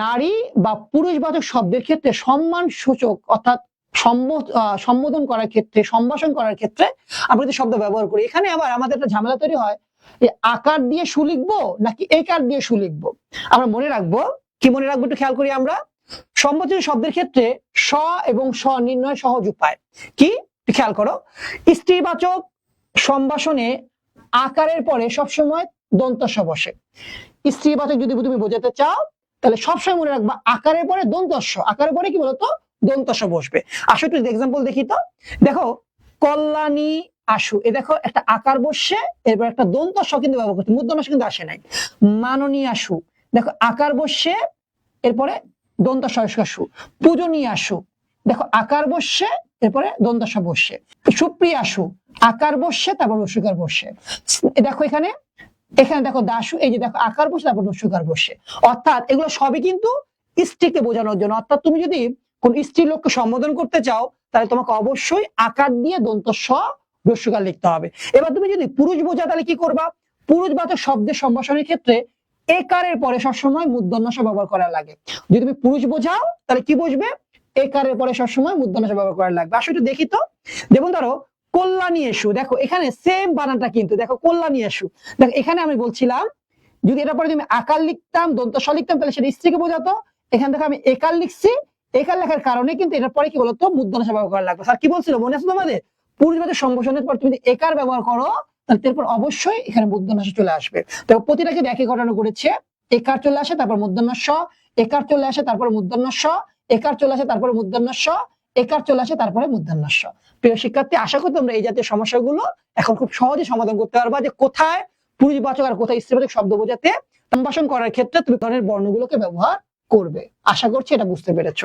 নারী বা পুরুষবাচক শব্দের ক্ষেত্রে সম্মান সূচক অর্থাৎ সম্বোধন করার ক্ষেত্রে, সম্ভাষণ করার ক্ষেত্রে আমরা যে শব্দ ব্যবহার করি। এখানে আবার আমাদের একটা ঝামেলা তৈরি হয় যে আকার দিয়ে সু লিখব নাকি একার দিয়ে সু লিখব আমরা মনে রাখব, কি মনে রাখব একটু খেয়াল করি আমরা? সম্বোধিত শব্দের ক্ষেত্রে স এবং স নির্ণয় সহজ উপায়। কি? খেয়াল করো। স্ত্রীবাচক সম্ভাষণে আকারের পরে সবসময় দন্তস্ব বসে। স্ত্রীবাচক যদি তুমি বোঝাতে চাও তাহলে সবসময় মনে রাখবা, আকারের পরে দন্তস্ব, আকারের পরে কি বলতো? দন্তস্ব বসবে। আসো একটু এক্সাম্পল দেখি তো। দেখো কল্যাণী আশু, এ দেখো একটা আকার বসছে, এরপর একটা দন্তস্ব কিন্তু ব্যবহার করছে মূর্ধন্য কিন্তু আসে নাই। মাননী আশু, দেখো আকার বসছে, এরপরে দন্ত সু পূজনীয় আসু দেখো আকার বসছে, এরপরে দন্তস্ব বসছে। সুপ্রিয় আসু আকার বসছে, তারপর রসুকার বসছে। দেখো এখানে এখানে দেখো দাসু এই যে দেখো আকার বসে, তারপর রসুকার বসে। অর্থাৎ এগুলো সবই কিন্তু স্ত্রীকে বোঝানোর জন্য। অর্থাৎ তুমি যদি কোন স্ত্রী লোককে সম্বোধন করতে চাও, তাহলে তোমাকে অবশ্যই আকার দিয়ে দন্ত স লিখতে হবে। এবার তুমি যদি পুরুষ বোঝা তাহলে কি করবা? পুরুষ পুরুষবাচক শব্দের সম্ভাষণের ক্ষেত্রে একারের পরে সবসময় মূর্ধন্যাস ব্যবহার করা লাগে। যদি তুমি পুরুষ বোঝাও, তাহলে কি বসবে একারের পরে সবসময় মূর্ধন্যাস ব্যবহার করা লাগবে। আসলে দেখি তো। যেমন ধরো কল্যাণী এসু। দেখো, এখানে সেম বানানটা কিন্তু, দেখো, কল্যাণী এসু। দেখো, এখানে আমি বলছিলাম, যদি এটা পরে তুমি আকার লিখতাম, দন্ত স লিখতাম, তাহলে সেটা স্ত্রীকে বোঝাতো। এখানে দেখো, আমি একার লিখছি, একার লেখার কারণে কিন্তু এটার পরে কি বলতো? মূর্ধন্য ব্যবহার করা লাগবে। স্যার, কি বলছিল? মনে আছে তোমাদের? পুরুষবাদের সম্ভাষণের পর তুমি যদি একার ব্যবহার করো, তাহলে তারপর অবশ্যই এখানে মূর্ধন্য চলে আসবে। দেখো, প্রতিটা কিন্তু একই ঘটনা ঘটেছে। একার চলে আসে, তারপর মূর্ধন্য স একার চলে আসে, তারপর মূর্ধন্য স একার চলে আসে, তারপর মূর্ধন্য স একার চলে আসে, তারপরে মধ্যাহ্নাস্য। প্রিয় শিক্ষার্থী, আশা করি তোমরা এই জাতীয় সমস্যাগুলো এখন খুব সহজে সমাধান করতে পারবা যে কোথায় পুরুষবাচক আর কোথায় স্ত্রীবাচক শব্দ বোঝাতে সম্ভাষণ করার ক্ষেত্রে তুমি ধরনের বর্ণগুলোকে ব্যবহার করবে। আশা করছি এটা বুঝতে পেরেছ।